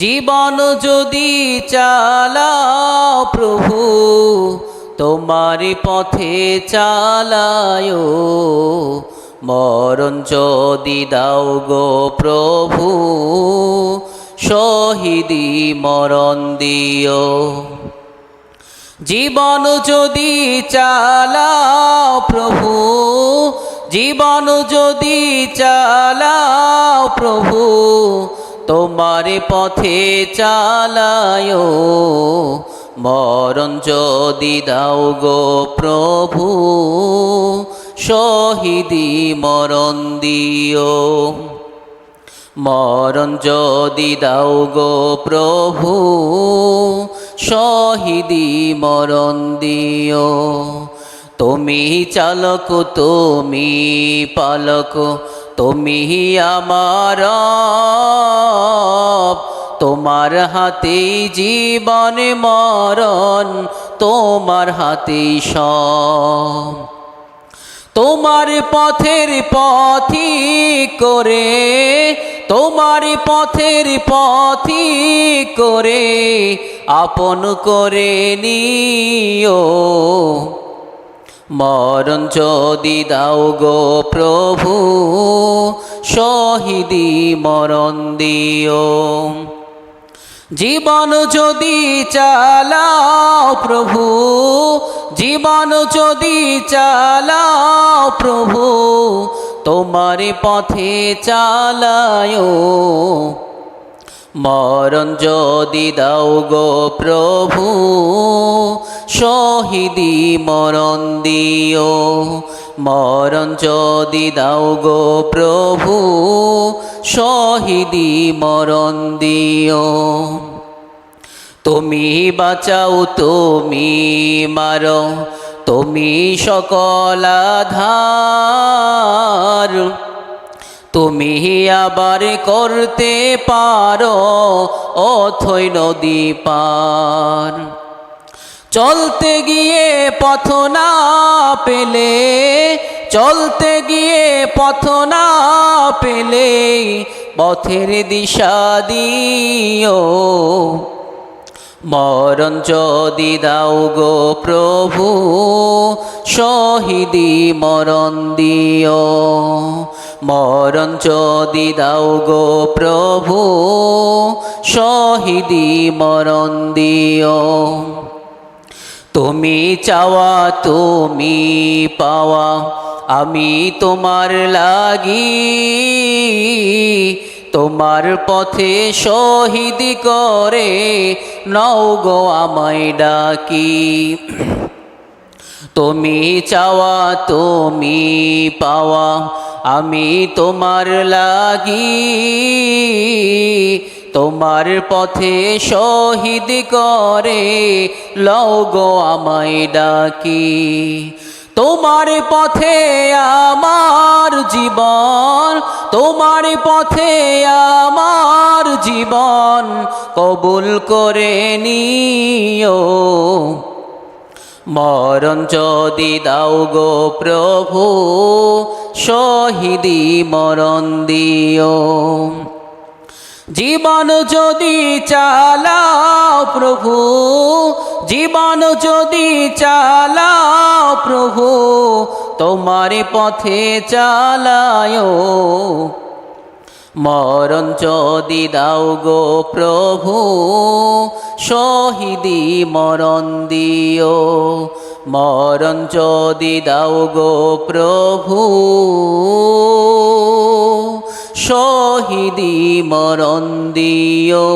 জীবন যদি চালাও প্রভু, তোমার পথে চালায় মরণ যদি দাও গো প্রভু, শহীদি মরণ দিও। জীবন যদি চালাও প্রভু, জীবন যদি চালাও প্রভু তোমার পথে চালায়। মরণ যদি দাও গো প্রভু, শহীদি মরণ দিও। মরণ যদি দাও গো প্রভু, শহীদি মরণ দিও। তুমি চালক, তুমি পালক তুমি আমার। তোমার হাতে জীবন মরণ, তোমার হাতে সব তোমার পথের পথি করে, তোমার পথের পথি করে, আপন করে নিও মরণ যদি দাও গো প্রভু, শহীদি মরণ দিও। জীবন যদি চালাও প্রভু, জীবন যদি চালাও প্রভু, তোমার পথে চালায় মরণ যদি দাও গো প্রভু, শহীদি মরণ দিও। মরণ যদি দাও গো প্রভু, শহীদি মরণ দিও। তুমি বাঁচাও, তুমি মারো, তুমি সকল আধার তুমি আবার করতে পারো, অথই নদী পার। চলতে গিয়ে পথ না পেলে, চলতে গিয়ে পথ না পেলে পথের দিশা দিও। মরণ যদি দাও গো প্রভু, শহীদি মরণ দিও। মরণ যদি দাও গো প্রভু, শহীদি মরণ দিও। তুমি চাওয়া, তুমি পাওয়া, আমি তোমার লাগি। তোমার পথে শহীদ করে নও গো আমায় ডাকি। তুমি চাওয়া, তুমি পাওয়া আমি তোমার লাগি, তোমার পথে শহীদ করে, লও গো আমায় ডাকি। তোমার পথে আমার জীবন, তোমার পথে আমার জীবন কবুল করে নিও। মরণ যদি দাও গো প্রভু শহীদি মরণ দিও। জীবন যদি চালাও প্রভু, জীবন যদি চালাও প্রভু, তোমার পথে চালায় মরণ যদি দাও গো প্রভু, শহীদি মরণ দিও। মরণ যদি দাও গো প্রভু। শহীদি মরণ দিও।